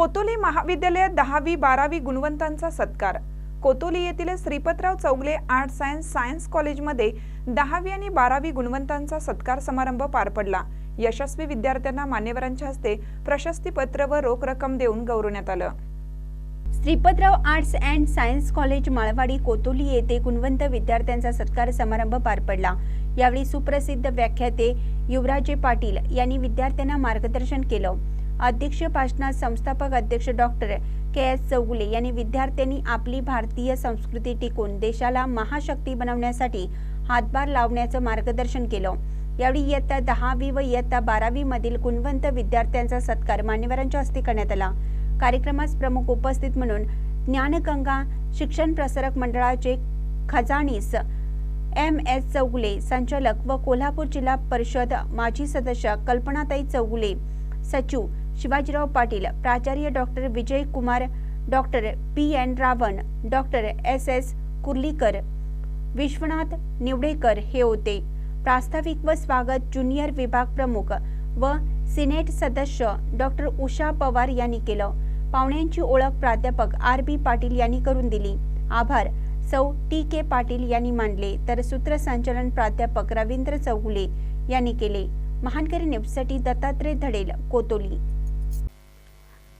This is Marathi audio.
कोतोली महाविद्यालयात दहावी बारावी गुणवंतांचा सत्कार. कोतोली येथील Shripatrao Chougale art science science कॉलेजमध्ये दहावी आणि बारावी गुणवंतांचा सत्कार समारंभ पार पडला. यशस्वी विद्यार्थ्यांना मान्यवरांच्या हस्ते प्रशस्तीपत्र व रोख रक्कम देऊन गौरवण्यात आलं. Shripatrao arts and science college Malwadi Kotoli येथे गुणवंत विद्यार्थ्यांचा सत्कार समारंभ पार पडला. यावेळी सुप्रसिद्ध व्याख्याते युवराजे पाटील यांनी विद्यार्थ्यांना मार्गदर्शन केलं. अध्यक्ष भाषणात संस्थापक अध्यक्ष डॉक्टर के एस चौगुले यांनी विद्यार्थ्यांनी आपली भारतीय संस्कृती टिकून देशाला महाशक्ती बनवण्यासाठी हातभार लावण्याचं मार्गदर्शन केलं. यावेळी इयत्ता दहावी व इयत्ता बारावी मधील गुणवंत विद्यार्थ्यांचा सत्कार मान्यवरांच्या हस्ते करण्यात आला. कार्यक्रमास प्रमुख उपस्थित म्हणून ज्ञानगंगा शिक्षण प्रसारक मंडळाचे खजानीस एम एस चौगुले संचालक व कोल्हापूर जिल्हा परिषद माजी सदस्य कल्पनाताई चौगुले सचिव शिवाजीराव पाटील प्राचार्य doctor Vijay Kumar doctor P N Ravan doctor S S Kurlikar Vishwanath Nivdekar हे होते. प्रास्ताविक व स्वागत ज्युनियर विभाग प्रमुख व सिनेट सदस्य डॉक्टर उषा पवार यांनी केलं. पाहुण्यांची ओळख प्राध्यापक आर बी पाटील यांनी करून दिली. आभार. सौ टी के पाटील यांनी मानले तर सूत्रसंचालन प्राध्यापक रवींद्र चौगुले यांनी केले. महानकरी न्यूजसाठी दत्तात्रय धडेल कोतोली.